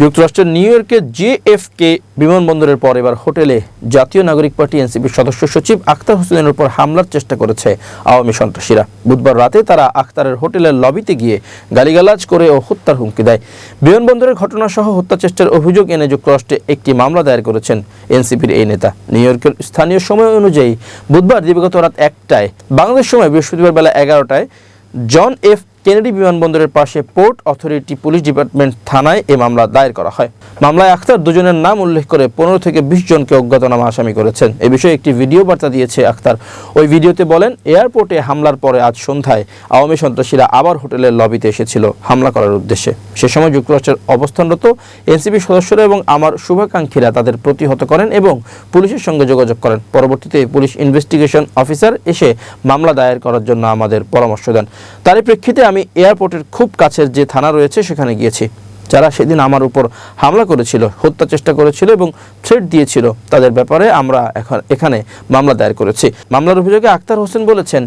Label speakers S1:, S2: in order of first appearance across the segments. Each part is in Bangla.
S1: যুক্তরাষ্ট্রের নিউ ইয়র্কের জেএফকে বিমানবন্দরের পর এবার হোটেলে জাতীয় নাগরিক পার্টি এনসিপির সদস্য সচিব আখতার হোসেনের উপর হামলার চেষ্টা করেছে আওয়ামী সন্ত্রাসীরা। বুধবার রাতে তারা আখতারের হোটেলের লবিতে গিয়ে গালিগালাজ করে ও হত্যার হুমকি দেয়। বিমানবন্দরের ঘটনাসহ হত্যা চেষ্টার অভিযোগ এনে যুক্তরাষ্ট্রে একটি মামলা দায়ের করেছেন এনসিপির এই নেতা। নিউ ইয়র্কের স্থানীয় সময় অনুযায়ী বুধবার দিবাগত রাত একটায় বাংলাদেশ সময় বৃহস্পতিবার বেলা এগারোটায় জন এফ কেনেডি বিমানবন্দরের পাশে পোর্ট অথরিটি পুলিশ ডিপার্টমেন্ট থানায় এ মামলা দায়ের করা হয়। মামলায় আখতার দুজনের নাম উল্লেখ করে পনেরো থেকে বিশ জনকে অজ্ঞাতনামা আসামি করেছেন। এ বিষয়ে একটি ভিডিও বার্তা দিয়েছে আখতার। ওই ভিডিওতে বলেন, এয়ারপোর্টে হামলার পরে আজ সন্ধ্যায় আওয়ামী সন্ত্রাসীরা আবার হোটেলের লবিতে এসেছিল হামলা করার উদ্দেশ্যে। সে সময় যুক্তরাষ্ট্রের অবস্থানরত এনসিপি সদস্যরা এবং আমার শুভাকাঙ্ক্ষীরা তাদের প্রতিহত করেন এবং পুলিশের সঙ্গে যোগাযোগ করেন। পরবর্তীতে পুলিশ ইনভেস্টিগেশন অফিসার এসে মামলা দায়ের করার জন্য আমাদের পরামর্শ দেন। তারই প্রেক্ষিতে আমি এয়ারপোর্টের খুব কাছের যে থানা রয়েছে সেখানে গিয়েছি। যারা সেদিন আমার উপর হামলা করেছিল, হত্যা চেষ্টা করেছিল এবং থ্রেট দিয়েছিল, তাদের ব্যাপারে আমরা এখন এখানে মামলা দায়ের করেছি। মামলার অভিযোগে আক্তার হোসেন বলেছেন,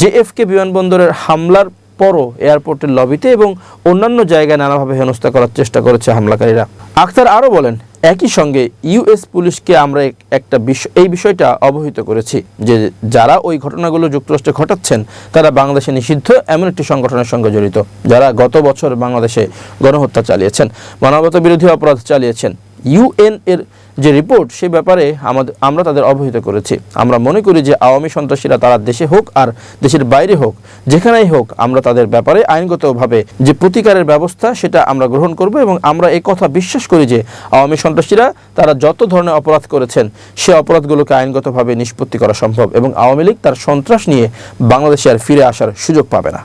S1: জেএফকে বিমানবন্দরের হামলার পরও এয়ারপোর্টের লবিতে এবং অন্যান্য জায়গায় নানাভাবে হেনস্থা করার চেষ্টা করেছে হামলাকারীরা। আক্তার আরও বলেন একই সঙ্গে ইউএস পুলিশকে আমরা একটা বিষয় এই বিষয়টা অবহিত করেছি যে যারা ওই ঘটনাগুলো যুক্তরাষ্ট্রে ঘটাচ্ছেন, তারা বাংলাদেশে নিষিদ্ধ এমন একটি সংগঠনের সঙ্গে জড়িত, যারা গত বছর বাংলাদেশে গণহত্যা চালিয়েছেন মানবতা বিরোধী অপরাধ চালিয়েছেন। ইউএন এর যে রিপোর্ট সে ব্যাপারে আমাদের, আমরা তাদের অবহিত করেছি। আমরা মনে করি যে আওয়ামী সন্ত্রাসীরা তারা দেশে হোক আর দেশের বাইরে হোক, যেখানেই হোক, আমরা তাদের ব্যাপারে আইনগতভাবে যে প্রতিকারের ব্যবস্থা, সেটা আমরা গ্রহণ করব এবং আমরা এই কথা বিশ্বাস করি যে আওয়ামী সন্ত্রাসীরা তারা যত ধরনের অপরাধ করেছেন, সে অপরাধগুলোকে আইনগতভাবে নিষ্পত্তি করা সম্ভব এবং আওয়ামী লীগ তার সন্ত্রাস নিয়ে বাংলাদেশে আর ফিরে আসার সুযোগ পাবে না।